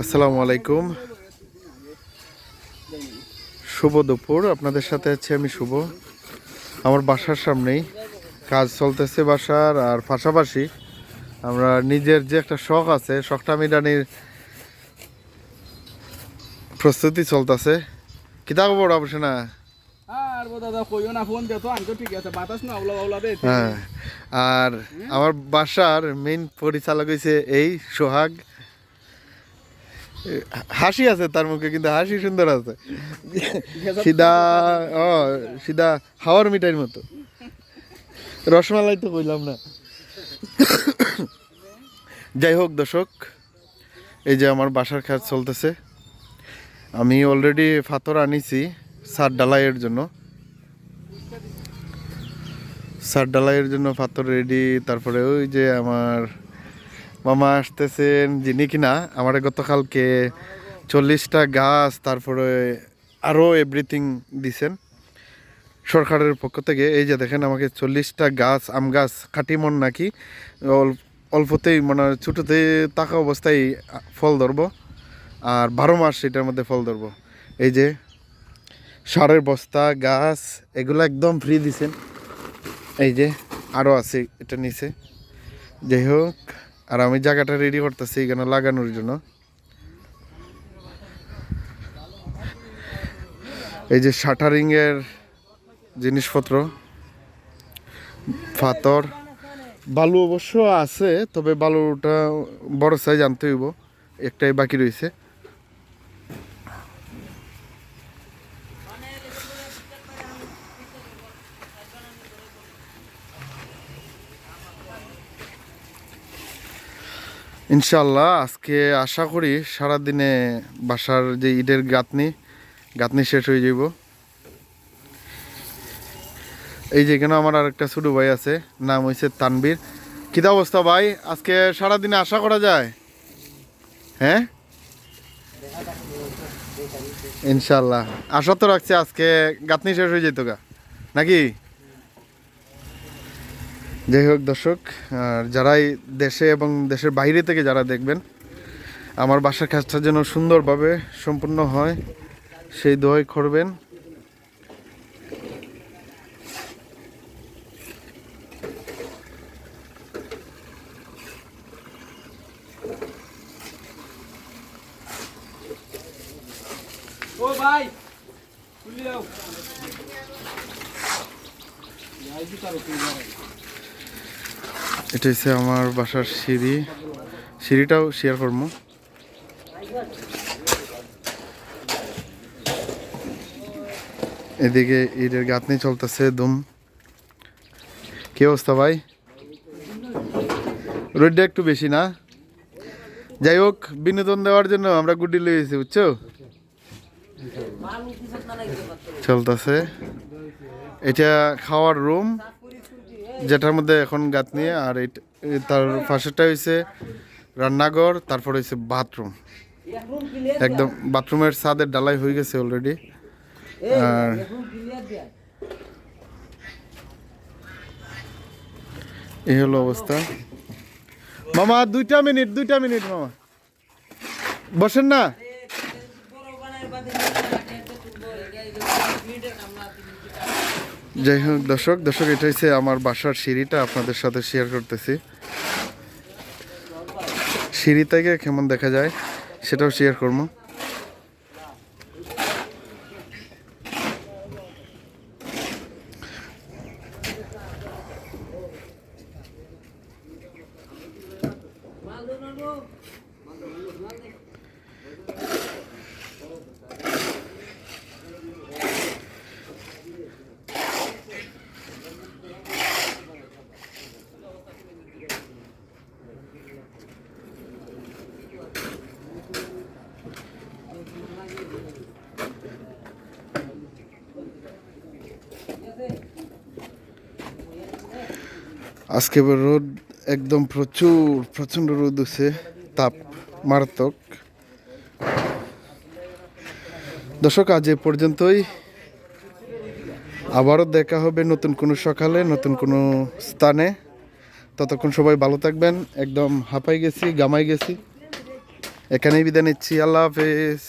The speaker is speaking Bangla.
আসসালামু আলাইকুম। শুভ দুপুর। আপনাদের সাথে আছি আমি শুভ। আমার বাসার সামনেই কাজ চলতেছে বাসার, আর পাশাপাশি আমরা নিজের যে একটা শখ আছে, শখটা মিটানির প্রস্তুতি চলতেছে। কিতাব বড় অবশ্য না আর হ্যাঁ আর আমার বাসার মেইন পরিচালক হয়েছে এই সোহাগ। হাসি আছে তার মুখে কিন্তু হাসি সুন্দর আছে। সিধা ও সিধা হাওয়ার মিঠাইয়ের মতো। রসমালাই তো কইলাম না। যাই হোক দর্শক এই যে আমার বাসার কাজ চলতেছে। আমি অলরেডি ফাতর আনিছি সার ডালাইয়ের জন্য। সার ডালাইয়ের জন্য পাথর রেডি তারপরে ওই যে আমার মামা আসতেছেন, যিনি কিনা, আমার গতকালকে চল্লিশটা গাছ, তারপরে আরও এভরিথিং দিছেন সরকারের পক্ষ থেকে। এই যে দেখেন আমাকে চল্লিশটা গাছ, আম গাছ কাটিমন নাকি, অল- অল্পতেই মানে ছোটোতে থাকা অবস্থায় ফল ধরবো, আর বারো মাস এটার মধ্যে ফল ধরবো। এই যে সারের বস্তা, গাছ, এগুলো একদম ফ্রি দিছেন। এই যে আরও আছে এটা নিচে। যাই হোক, আর আমি জায়গাটা রেডি করতেছি এখানে লাগানোর জন্য। এই যে শাটারিং এর জিনিসপত্র, পাথর। বালু অবশ্য আছে, তবে বালুটা বড় সাইজ আনতে হইব, একটাই বাকি রয়েছে ইনশাল্লাহ আজকে আশা করি সারাদিনে বাসার যে ইটের গাঁথনি গাঁথনি শেষ হয়ে যাব এই যে এখানে আমার আরেকটা ছোট ভাই আছে, নাম হয়েছে তানবীর কিতা অবস্থা ভাই? আজকে সারাদিনে আশা করা যায়? হ্যাঁ? ইনশাল্লাহ। আশা তো রাখছি আজকে গাঁথনি শেষ হয়ে যেত গা নাকি? যাই হোক দর্শক, আর যারাই দেশে এবং দেশের বাইরে থেকে যারা দেখবেন, আমার বাসার কাজটা যেন সুন্দরভাবে সম্পূর্ণ হয়, সেই দোয়াই করবেন। ভাই দাও যাই কি তার তুই যাও এটা হচ্ছে আমার বাসার সিঁড়ি। সিঁড়িটাও শেয়ার করব। এদিকে ঈদের গাঁথনি চলতেছে দুম কি অবস্থা ভাই? রোডটা একটু বেশি না? যাই হোক, বিনোদন দেওয়ার জন্য আমরা গুড্ডি লইয়েছি বুঝছ? চলতেছে। এটা খাওয়ার রুম। যেটার মধ্যে এখন গাঁথনি, আর তার পাশেরটা হয়েছে রান্নাঘর, তারপর হয়েছে বাথরুম। একদম বাথরুমের ছাদের ডালাই হয়ে গেছে অলরেডি আর এই হলো অবস্থা। মামা, দুইটা মিনিট দুইটা মিনিট, মামা। বসেন না। যাই হোক, দর্শক দর্শক, এটা হচ্ছে আমার বাসার সিঁড়িটা আপনাদের সাথে শেয়ার করতেছি। সিঁড়ি থেকে কেমন দেখা যায় সেটাও শেয়ার করব। আজকে রোদ একদম প্রচুর, প্রচণ্ড রোদ উঠছে তাপ মারাত্মক। দর্শক, আজ এ পর্যন্তই। আবারও দেখা হবে নতুন কোনো সকালে, নতুন কোনো স্থানে। ততক্ষণ সবাই ভালো থাকবেন। একদম হাঁপাই গেছি, গামাই গেছি। এখানেই বিদায় নিচ্ছি। আল্লাহ হাফেজ।